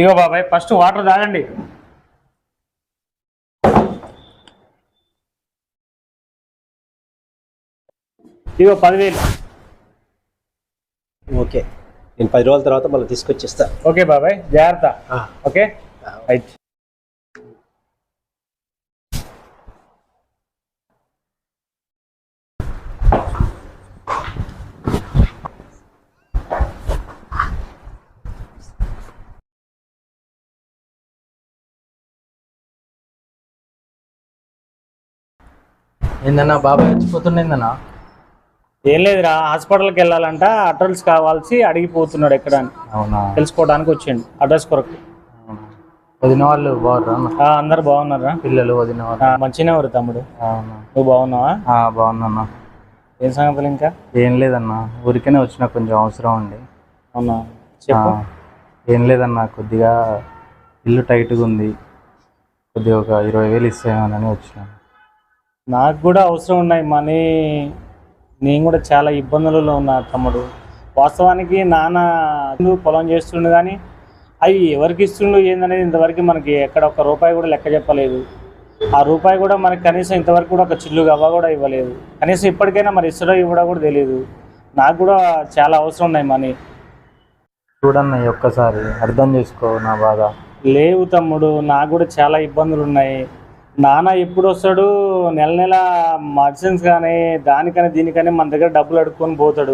ఇగో బాబాయ్ first water తాగండి. ఇగో పదివేలు. ఓకే. నేను పది రోజుల తర్వాత మళ్ళీ తీసుకొచ్చేస్తా. ఓకే బాబాయ్ జాగ్రత్త. ఓకే? రైట్ ఏందన్నా బాబాయ్ చచ్చిపోతుండేందన్నా? ఏం లేదురా హాస్పిటల్కి వెళ్ళాలంట అడ్రస్ కావాల్సి అడిగిపోతున్నాడు ఎక్కడ అని అవునా? తెలుసుకోవడానికి వచ్చిండు అడ్రస్ కొరకు. వదిన వాళ్ళు అన్న? ఆ, అందరు బాగున్నారా? పిల్లలు వదిన వాళ్ళు. ఆ, మంచిగానే ఎవరు తమ్ముడు. అవునా? నువ్వు బాగున్నావా? ఆ, బాగున్నా ఏం సంగతులు ఇంకా? ఏం లేదన్నా ఊరికనే వచ్చిన కొంచెం అవసరం ఉండి అవునా? ఆ, చెప్పు ఏం లేదన్నా కొద్దిగా ఇల్లు టైట్గా ఉంది. కొద్దిగా ఒక ఇరవై వేలు ఇస్తామని వచ్చినాను నాకు కూడా అవసరం ఉన్నాయి మనీ. నేను కూడా చాలా ఇబ్బందులలో ఉన్నా తమ్ముడు. వాస్తవానికి నాన్న పొలం చేస్తుండు కానీ అవి ఎవరికి ఇస్తుండు ఏందనేది ఇంతవరకు మనకి ఎక్కడ ఒక రూపాయి కూడా లెక్క చెప్పలేదు. ఆ రూపాయి కూడా మనకి కనీసం ఇంతవరకు కూడా ఒక చిల్లు గవ్వ కూడా ఇవ్వలేదు. కనీసం ఇప్పటికైనా మరి ఇస్తాడో ఇవ్వడో కూడా తెలియదు నాకు కూడా చాలా అవసరం ఉన్నాయి మనీ. చూడన్న ఒక్కసారి అర్థం చేసుకో నా బాధ. లేవు తమ్ముడు నాకు కూడా చాలా ఇబ్బందులు ఉన్నాయి. నాన్న ఎప్పుడు వస్తాడు నెల నెల మెడిసిన్స్ కానీ దానికని దీనికని మన దగ్గర డబ్బులు అడుక్కొని పోతాడు.